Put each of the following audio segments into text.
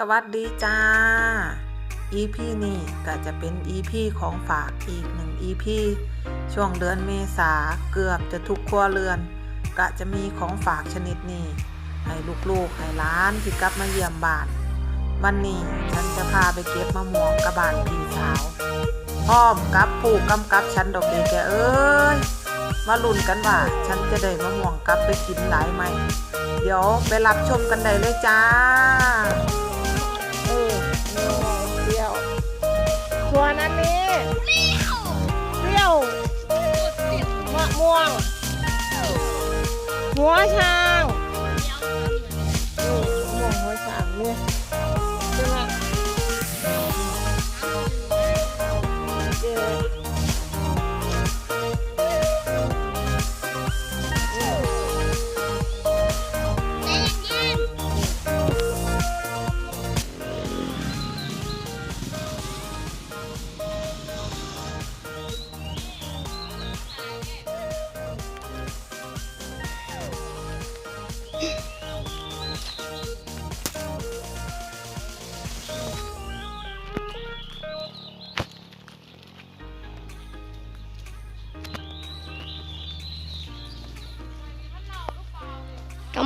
สวัสดีจ้า EP นี้ก็จะเป็น EP ของฝากอีกหนึ่ง EP ช่วงเดือนเมษาเกือบจะทุกครัวเรือน ก็จะมีของฝากชนิดนี้ ให้ลูกๆ ให้ร้านที่กลับมาเยี่ยมบ้าน วันนี้ฉันจะพาไปเก็บมะม่วงกับบ้านพี่สาวพร้อมกับผู้กำกับฉันดอกเบี้ยแกเอ้ยมาลุ้นกันว่า ฉันจะได้มะม่วงกลับไปกินหลายไหม เดี๋ยวไปรับชมกันได้เลยจ้า ส่วนอันนี้เปรี้ยวมะม่วง หัวช้างมะม่วงหัวช้างเนี่ย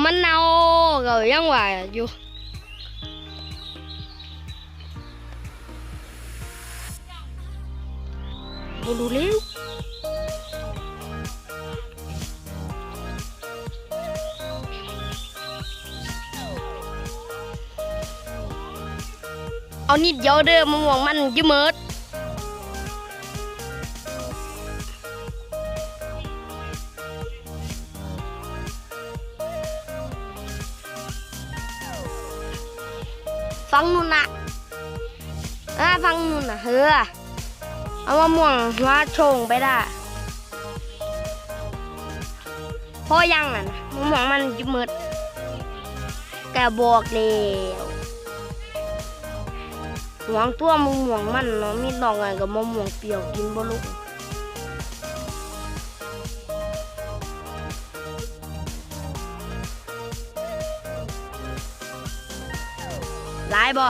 ก็มันเน่าก็ยังว่าอยู่บ่รู้แล้ว ฟังนู่นนะอ่าฟังนู่นนะเฮ้อเอามะม่วงหัวชงไปได้พอยังน่ะนะมะม่วงมันจะมืดแกบอกแล้วหวงตัวมะม่วงมันเนาะมีดอกไงกับมะม่วงเปรี้ยวกินบ่ลูก หลายบ่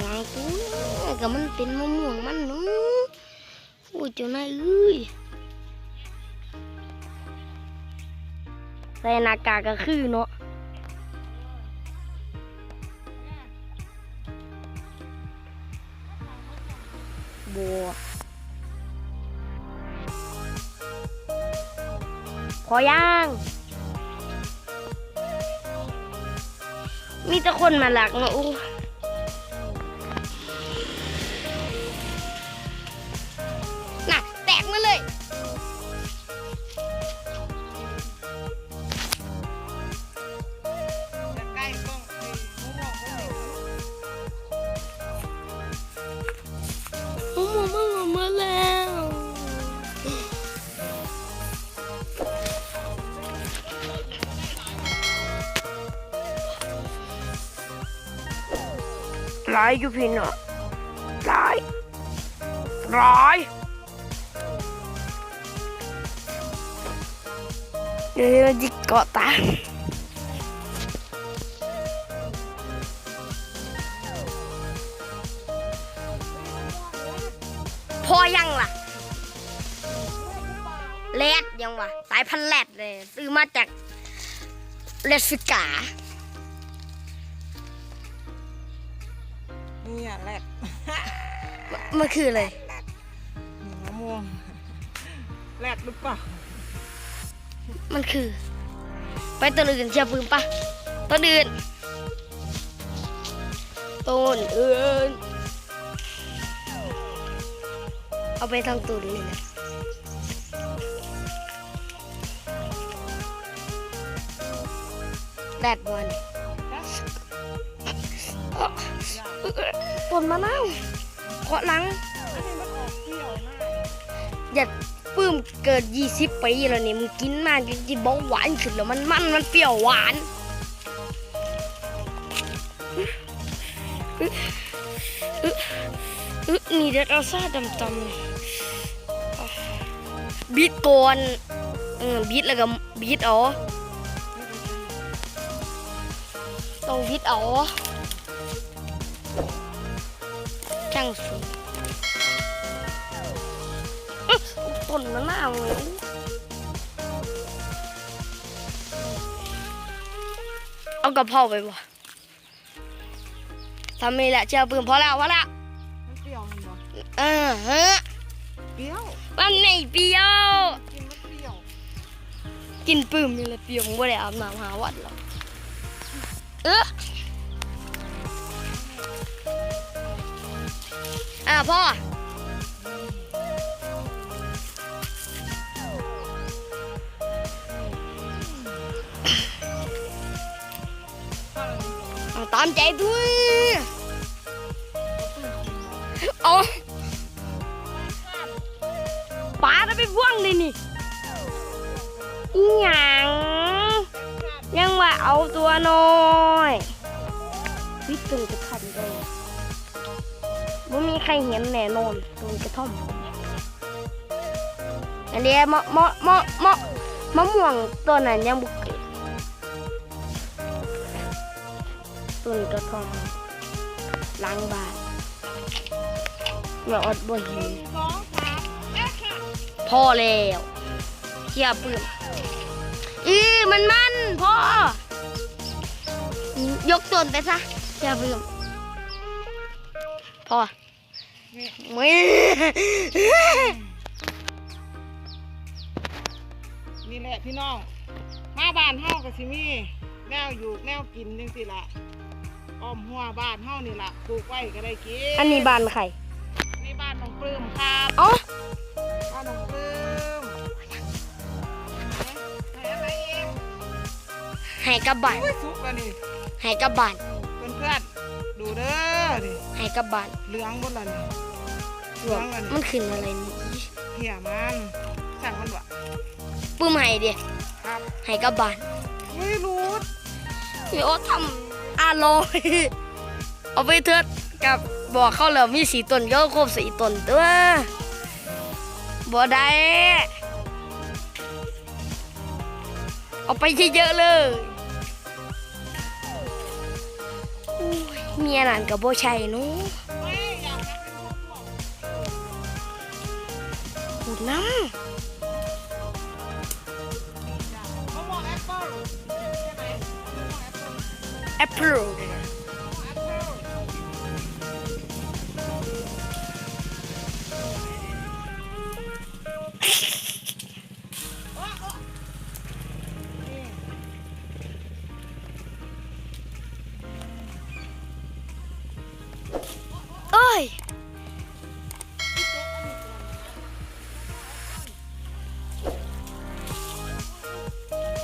วางก็มันเป็นมะม่วงมันเนาะโอ้เจ้านายเอ้ยใส่หน้ากากก็คือเนาะบัวพอย่าง มีแต่คนมาหลักเนาะอู้น่ะายอยู่พี่เนาะร้ายร้ายเดี๋ยวจิกเกาะตาพอยังล่ะแรดยังวะสายพันธุ์แรดเลย ซื้อมาจากเลดฟิกา นี่อะแรกมมันคืออะไรมะม่วงแรกหรือเปล่ามันคือ ไปต้นอื่นเชียร์ปืนปะต้นอื่นต้นอื่น เอาไปทางตัวนี้นะแดดบอล ปนมะนาวเคาะหลังอันนี้มันออกเปรี้ยวมากอย่าปื้มเกิด 20ปีแล้วนี่มึงกินมาจนๆเบาหวานขึ้นแล้วมันมันมันเปรี้ยวหวานอึ๊ะอึ๊ะอึ๊ะนี่เด็ดเอาซาดำๆบีดก่อนเออบีดแล้วก็บีดเอาต้องวิดเอา ช่างสูงอื้อต้นมันน่าเลยเอากระเพราไปบ่ทำนี่แหละเชื่อปืนพอแล้วพอแล้วมันเปรี้ยวมันบ่เออฮะเปรี้ยวมันไม่เปรี้ยว กินมันเปรี้ยว กินปื้มนี่แหละเปรี้ยวผมบ่ได้อาบน้ำหาวัดหรอกเออ อะพ่อเอาตามใจด้วย เอาป้าจะไปพ่วงเลยนี่อีหยังยังว่าเอาตัวน้อย วิตื่นจะขันเลย บ่มีใครเห็นแน่นอนตรงกระท่อมอันเดียมะมะมะมะมะม่วงตัวนั้นยังบุกเกิดต้นกระท่อมล้างบานแบบอดบ่เหินสองสามแอคชั่นพอแล้วเขี่ยปืนอีมันมันพ่อยกต้นไปซะเขี่ยปืน พอไม่นี่แหละพี่น้อง มาบ้านเฮาก็สิมีแนวอยู่แนวกินจังซี่ล่ะอ้อมหัวบ้านเฮานี่ล่ะปลูกไว้ก็ได้กินอันนี้บ้านใครนี่บ้านน้องปลื้มครับอ๋อบ้านน้องปลื้มไหนไหนอะไรเองให้กับบ้านอุ้ยสุกแล้วนี่ให้กับบ้านเพื่อนเพื่อนๆดูเด้อ นี่ให้กับบ้านเหลืองหมดแล้นี่เหลืองล้วนี่มันขึ้นอะไรนี่เหี้ยมันสั่งมันวะปื้มให้ดียครับให้กับบ้านไม่รู้พี่โอ๊ตทำอร่อยเอาไปเถิดกับบอกเขาแล้วมีสีตนก็ครบสีตนตัวบ่ได้เอาไปเยอะๆเลย เมียนั่นกับโบชัยเนู้ไม่อยากให้เป็นพวกพวกหูดน้มะม่วงแอ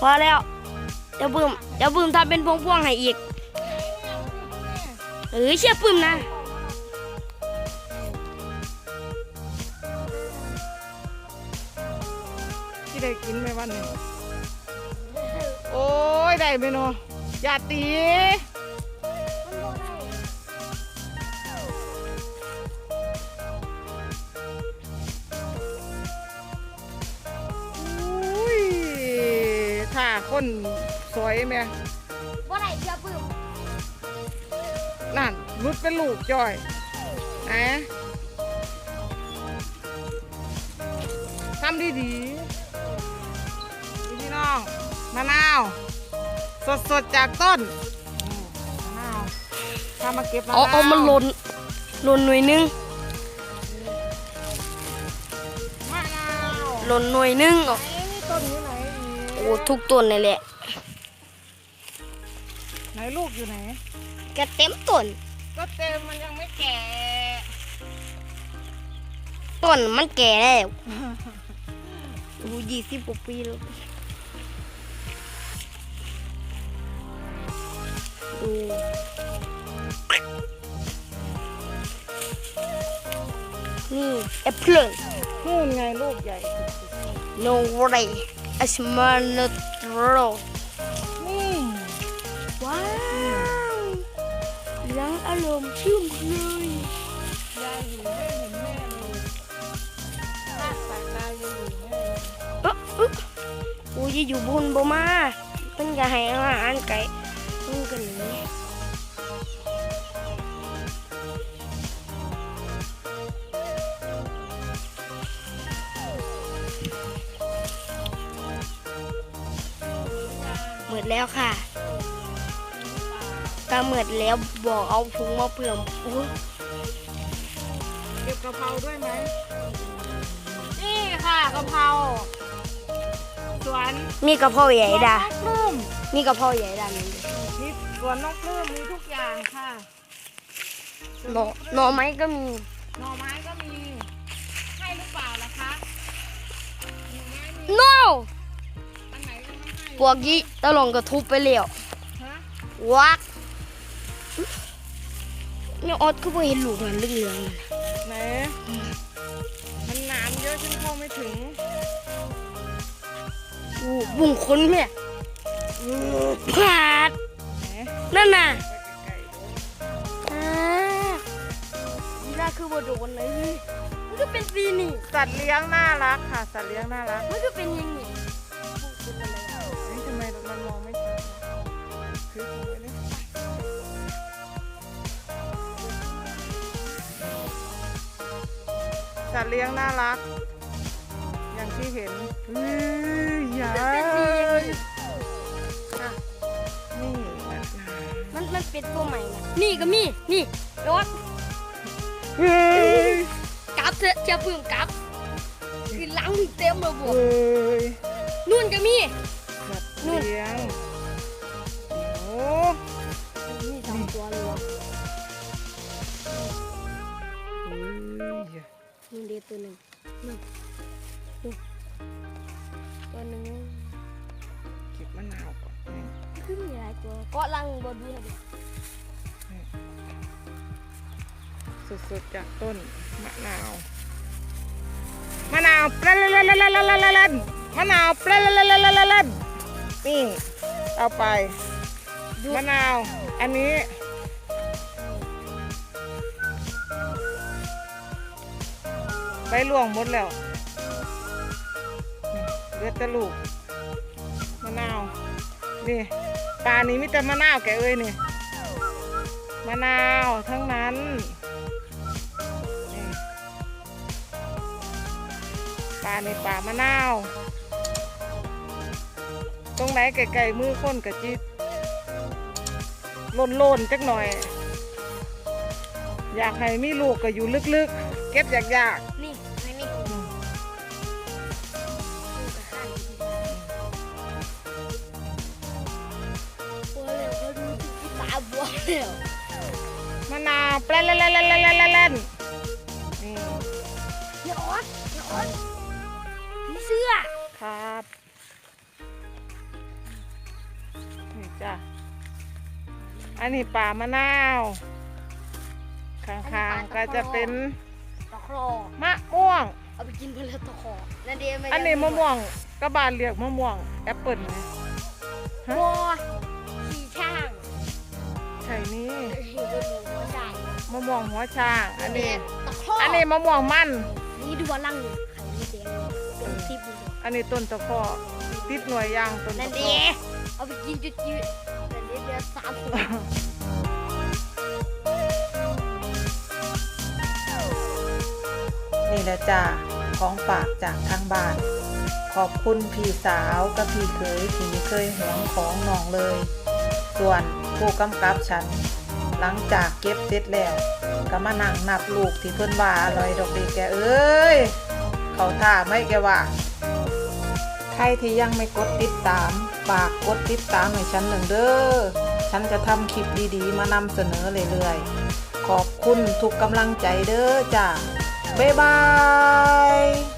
พอแล้วเดี๋ยวบึมเดี๋ยวบึมทำเป็นพวงพวงให้อีกเออเชื่อปื้มนะที่ได้กินไหมวันนี้โอ้ยได้ไหมเนาะอย่าตี ถ้าคนสวยไหมว่าไรเชื่อปึ้มนั่นรุดเป็นลูกจอยนะทำดีดีๆพี่น้องมะนาว สดสดๆจากต้นอืมมะนาวถ้ามาเก็บมะนาวเอาเอามันหล่นหล่นหน่วยหนึงมะนาวหล่นหน่วยหนึงเอาไหนนี่ต้นอยู่ไหน อีกโอ้ทุกต้นเลยแหละ ไหนลูกอยู่ไหนกระเต็มต้น ก็เต็มมันยังไม่แก่ ต้นมันแก่แล้วโอ้ยี่สิบกว่าปีแล้วดูนี่แอปเปิลนู่นไงลูกใหญ่ no way a small nut roll นี่ว้าวยังอารมณ์ชื่นเลยยายอยู่ไม่เห็นแม่เลยลากสายตายังอยู่แม่เลยเอ๊ะอึ๊ะอูยอยู่บุญบ่มาเพิ่นจะให้อาหารไก่มึงกันหนีหมด แล้วค่ะก็หมดแล้วบอกเอาถุงมาเปลืองโอ้ยเก็บกะเพราด้วยไหมนี่ค่ะกะเพราสวนมีกระเพราใหญ่ดาสวนน้องปลื้มมีกระเพราใหญ่ดานี่นี่สวนน้องปลื้มมีทุกอย่างค่ะหน่อหน่อไม้ก็มีหน่อไม้ก็มีให้หรือเปล่าล่ะคะหน่อไม้มี no วกนี้ตะลงก็ทุบไปแล้วฮะวักเนี่ยออดก็บ่เห็นลูกมันเหลืองๆนั่นน่ะไหนมันหนามเยอะฉันเข้าไม่ถึงอู้บุ้งคนแม่พลาดไหนนั่นน่ะไปไกลๆดูอ่านี่น่าคือบ่โดนเลยมันก็เป็นสีนี่ สัตว์เลี้ยงน่ารักค่ะ สัตว์เลี้ยงน่ารัก มันก็เป็นอยังนี้เป็น มมันมองไม่ชัดคือถือไว้เลยสัตว์เลี้ยงน่ารัก อย่างที่เห็นเฮ้ยใหญ่อะนี่นะมันมันเป็นตัวใหม่นะนี่ก็มี นี่ยอดเฮ้ยกลับเถอะจะพึ่งกลับ คือหลังเต็มเลยบเฮ้อกยนู่นก็มีสัตว์ นู่นเลี้ยงโอ้มีสองตัวเลยวะนู่นเดียตัวหนึ่งนึ่งดูตัวหนึ่งเก็บมะนาวก่อนขึ้นมีหลายตัวเกาะลังบนดูเลยสุดๆจากต้นมะนาวมะนาวปลาลลลลลลมะนาวปลาลลลลลาลานี่เอาไปมะนาว อันนี้ใบหลวงหมดแล้วนี่เหลือแต่ลูกมะนาว นี่ปลานี้มีแต่มะนาวแกเอ้ยนี่มะนาวทั้งนั้นนี่ปลาในป่ามะนาว ตรงไหนไก่ๆมือค้นกะจิโลนๆจักหน่อย อยากให้มีลูกก็อยู่ลึกๆ เก็บยากนี่ไงนี่ๆอืมตัวเร็วเขาดูที่ตาบวมเร็วมะนาวแปลนๆๆๆๆๆนี่ยอดยอดมีเสื้อครับ จ้ะอันนี้ป่ามะนาวข้างๆก็จะเป็นตะครอมะม่วง เอาไปกินเพื่อตะครอนั่นเดียวอันนี้มะม่วงก็บานเรียกมะม่วงแอปเปิลไงฮะบัวขี่ช่างใช่นี่เห็นเป็นหมูหัวใจมะม่วงหัวช้าง อันนี้ตะครออัอันนี้มะม่วงมันนี่ดูว่าลังไข่ไม่แดงเป็นทิพย์เลยอันนี้ต้นตะเคอติดหน่วยยางต้นนั่ตะนเคเดีอยว เอาไปกินจุดจืดนั่นเดียวเดือสามตัวนี่แหละจ้าของฝากจากทางบ้าน ขอบคุณพี่สาวกับพี่เคยที่ไม่เคยหวงของน้องเลย ส่วนผู้กำกับฉัน หลังจากเก็บเสร็จแล้ว ก็มานั่งนับลูกที่เพิ่อนว่าอร่อยดอกด็กแกเอ้ย เขาท่าไม่แกว่า รที่ยังไม่กดติดตามฝากกดติดตามให้ฉันหนึ่งเด้อฉันจะทำคลิปดีๆ มานำเสนอเรื่อยๆ ขอบคุณทุกกำลังใจเด้อจ้าบ๊ายบาย